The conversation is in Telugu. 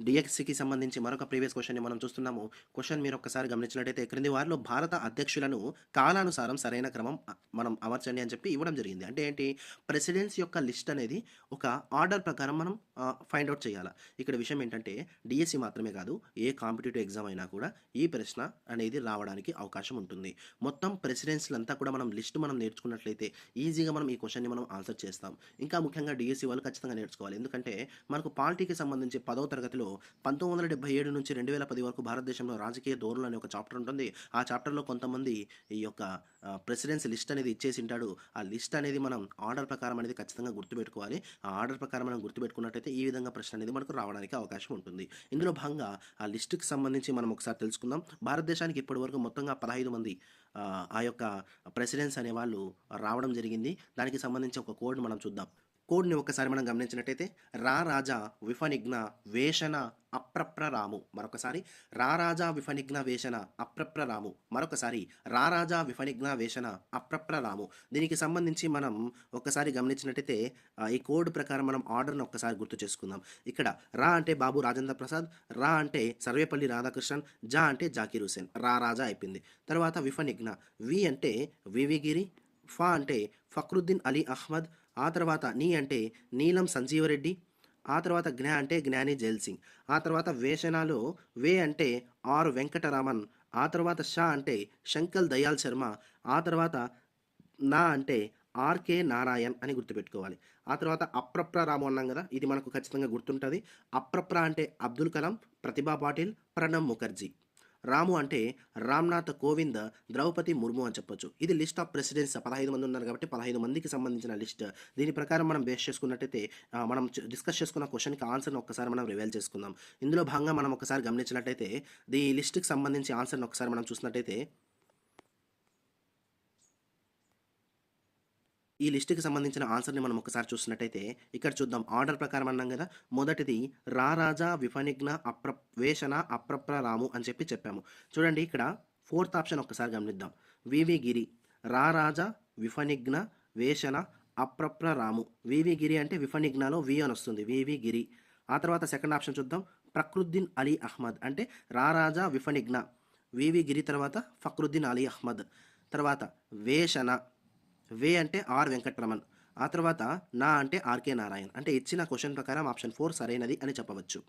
డిఎక్స్సికి సంబంధించి మరొక ప్రీవియస్ క్వశ్చన్ని మనం చూస్తున్నాము. క్వశ్చన్ మీరు ఒక్కసారి గమనించినట్టయితే క్రింది వారిలో భారత అధ్యక్షులను కాలానుసారం సరైన క్రమం మనం అమర్చండి అని చెప్పి ఇవ్వడం జరిగింది. అంటే ఏంటి? ప్రెసిడెంట్స్ యొక్క లిస్ట్ అనేది ఒక ఆర్డర్ ప్రకారం మనం ఫైండ్ అవుట్ చేయాలి? ఇక్కడ విషయం ఏంటంటే డిఎస్సి మాత్రమే కాదు ఏ కాంపిటేటివ్ ఎగ్జామ్ అయినా కూడా ఈ ప్రశ్న అనేది రావడానికి అవకాశం ఉంటుంది. మొత్తం ప్రెసిడెన్స్లంతా కూడా మనం లిస్ట్ మనం నేర్చుకున్నట్లయితే ఈజీగా మనం ఈ క్వశ్చన్ని మనం ఆన్సర్ చేస్తాం. ఇంకా ముఖ్యంగా డిఎస్సి వాళ్ళు ఖచ్చితంగా నేర్చుకోవాలి. ఎందుకంటే మనకు పాలిటీకి సంబంధించి పదవ తరగతిలో పంతొమ్మిది వందల డెబ్బై ఏడు నుంచి రెండు వేల పది వరకు భారతదేశంలో రాజకీయ ధోరణులు అనే ఒక చాప్టర్ ఉంటుంది. ఆ చాప్టర్లో కొంతమంది ఈ యొక్క ప్రెసిడెన్స్ లిస్ట్ అనేది ఇచ్చేసి ఉంటాడు ఆ లిస్ట్ అనేది మనం ఆర్డర్ ప్రకారం అనేది ఖచ్చితంగా గుర్తుపెట్టుకోవాలి. ఆ ఆర్డర్ ప్రకారం మనం గుర్తుపెట్టుకున్నట్టయితే ఈ విధంగా ప్రశ్న అనేది మనకు రావడానికి అవకాశం ఉంటుంది. ఇందులో భాగంగా ఆ లిస్టుకి సంబంధించి మనం ఒకసారి తెలుసుకుందాం. భారతదేశానికి ఇప్పటి వరకు మొత్తంగా పదహైదు మంది ఆ, ఆ యొక్క ప్రెసిడెన్స్ అనే వాళ్ళు రావడం జరిగింది. దానికి సంబంధించి ఒక కోడ్ మనం చూద్దాం. కోడ్ని ఒకసారి మనం గమనించినట్టయితే రా రాజా విఫనిఘ్న వేషణ అప్రప్ర రాము మరొకసారి రా రాజా విఫనిగ్న వేషణ అప్రప్ర రాము మరొకసారి రా రాజా విఫనిగ్న వేషణ అప్రప్ర రాము దీనికి సంబంధించి మనం ఒకసారి గమనించినట్టయితే ఈ కోడ్ ప్రకారం మనం ఆర్డర్ని ఒక్కసారి గుర్తు చేసుకుందాం. ఇక్కడ రా అంటే బాబు రాజేంద్ర ప్రసాద్ రా అంటే సర్వేపల్లి రాధాకృష్ణన్ జా అంటే జాకీర్ హుసేన్ రా రాజా అయిపోయింది. తర్వాత విఫనిగ్న వి అంటే వివిగిరి ఫా అంటే ఫక్రుద్దీన్ అలీ అహ్మద్ ఆ తర్వాత నీ అంటే నీలం సంజీవరెడ్డి ఆ తర్వాత జ్ఞా అంటే జ్ఞాని జైల్ సింగ్ ఆ తర్వాత వేషణాలు వే అంటే ఆర్ వెంకటరామన్ ఆ తర్వాత షా అంటే శంకల్ దయాల్ శర్మ ఆ తర్వాత నా అంటే ఆర్కే నారాయణ్ అని గుర్తుపెట్టుకోవాలి. ఆ తర్వాత అప్రప్ర రాము అన్నాం కదా ఇది మనకు ఖచ్చితంగా గుర్తుంటుంది. అప్రప్ర అంటే అబ్దుల్ కలాం ప్రతిభా పాటిల్ ప్రణబ్ ముఖర్జీ. రాము అంటే రామ్నాథ్ కోవింద్ ద్రౌపది ముర్ము అని చెప్పొచ్చు. ఇది లిస్ట్ ఆఫ్ ప్రెసిడెంట్స్. పదహైదు మంది ఉన్నారు కాబట్టి పదహైదు మందికి సంబంధించిన లిస్ట్. దీని ప్రకారం మనం బేస్ చేసుకున్నట్టయితే మనం డిస్కస్ చేసుకున్న క్వశ్చన్కి ఆన్సర్ని ఒక్కసారి మనం రివైల్ చేసుకుందాం. ఇందులో భాగంగా మనం ఒకసారి గమనించినట్టయితే ఈ లిస్ట్కి సంబంధించి ఆన్సర్ని ఒకసారి మనం చూసినట్టయితే ఈ లిస్టుకి సంబంధించిన ఆన్సర్ని మనం ఒకసారి చూసినట్టయితే ఇక్కడ చూద్దాం. ఆర్డర్ ప్రకారం అన్నాం కదా మొదటిది రారాజా విఫనిగ్న అప్ర వేషణ అప్రప్ర రాము అని చెప్పి చెప్పాము. చూడండి ఇక్కడ ఫోర్త్ ఆప్షన్ ఒకసారి గమనిద్దాం. వివి గిరి రారాజా విఫనిఘ్న వేషణ అప్రప్ర రాము. వివి గిరి అంటే విఫనిఘ్నలో వి అని వస్తుంది వివి గిరి ఆ తర్వాత సెకండ్ ఆప్షన్ చూద్దాం. ప్రకృద్దీన్ అలీ అహ్మద్ అంటే రారాజా విఫనిఘ్న వివి గిరి తర్వాత ఫక్రుద్దీన్ అలీ అహ్మద్. తర్వాత వేషణ వే అంటే ఆర్ వెంకట్రమణ్. ఆ తర్వాత నా అంటే ఆర్కే నారాయణ్. అంటే ఇచ్చిన క్వశ్చన్ ప్రకారం ఆప్షన్ ఫోర్ సరైనది అని చెప్పవచ్చు.